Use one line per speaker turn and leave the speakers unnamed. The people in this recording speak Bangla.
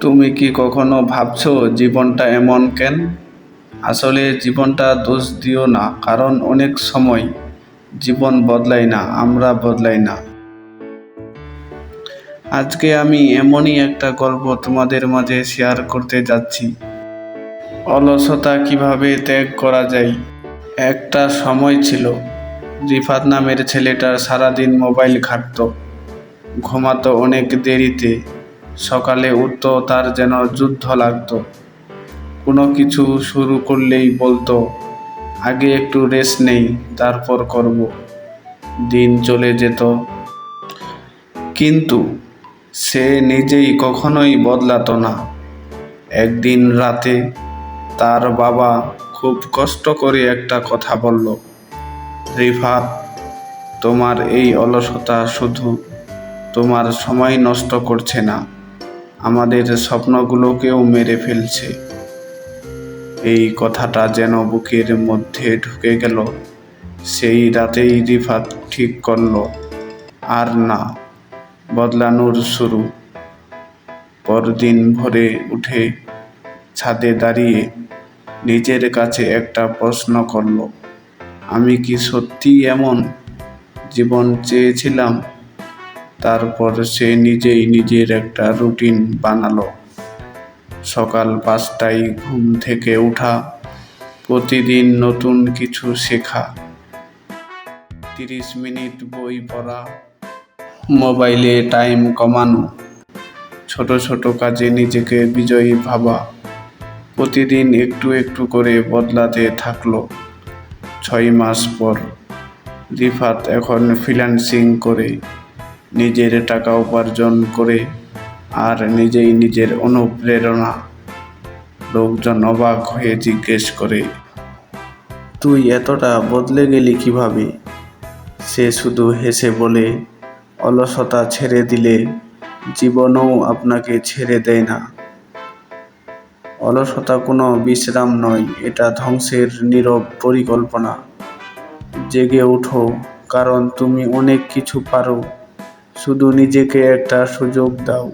তুমি কি কখনো ভাবছ জীবনটা এমন কেন? আসলে জীবনটা দোষ দিও না, কারণ অনেক সময় জীবন বদলায় না, আমরা বদলাই না। আজকে আমি এমনই একটা গল্প তোমাদের মাঝে শেয়ার করতে যাচ্ছি। অলসতা কীভাবে ত্যাগ করা যায়? একটা সময় ছিল, রিফাত নামের ছেলেটা সারাদিন মোবাইল ঘাঁটতো, ঘুমাতো অনেক দেরিতে সকালে উঠতো, তার যেন যুদ্ধ লাগতো। কোনো কিছু শুরু করলেই বলতো, আগে একটু রেস্ট নেই, তারপর করব। দিন চলে যেত। কিন্তু সে নিজেই কখনোই বদলাতো না। একদিন রাতে তার বাবা খুব কষ্ট করে একটা কথা বলল রিফাত তোমার এই অলসতা শুধু তোমার সময় নষ্ট করছে না। আমাদের স্বপ্নগুলোকেও মেরে ফেলছে। এই কথাটা যেন বুকের মধ্যে ঢুকে গেল। সেই রাতেই রিফাত ঠিক করল, আর না, বদলানোর শুরু। পরদিন ভোরে উঠে ছাদে দাঁড়িয়ে নিজের কাছে একটা প্রশ্ন করল, আমি কি সত্যি এমন জীবন চেয়েছিলাম? তারপর সে নিজেই নিজের একটা রুটিন বানালো। সকাল পাঁচটায় ঘুম থেকে ওঠা প্রতিদিন নতুন কিছু শেখা, তিরিশ মিনিট বই পড়া, মোবাইলে টাইম কমানো, ছোট ছোট কাজে নিজেকে বিজয়ী ভাবা, প্রতিদিন একটু একটু করে বদলাতে থাকল। ছয় মাস পর রিফাত এখন ফ্রিল্যান্সিং করে। নিজের টাকা উপার্জন করে আর নিজেই নিজের অনুপ্রেরণা। লোকজন অবাক হয়ে জিজ্ঞেস করে, তুই এতটা বদলে গেলি কীভাবে? সে শুধু হেসে বলে, অলসতা ছেড়ে দিলে জীবনও আপনাকে ছেড়ে দেয় না। অলসতা কোনো বিশ্রাম নয়, এটা ধ্বংসের নীরব পরিকল্পনা। জেগে ওঠো কারণ তুমি অনেক কিছু পারো। শুধু নিজেকে একটা সুযোগ দাও।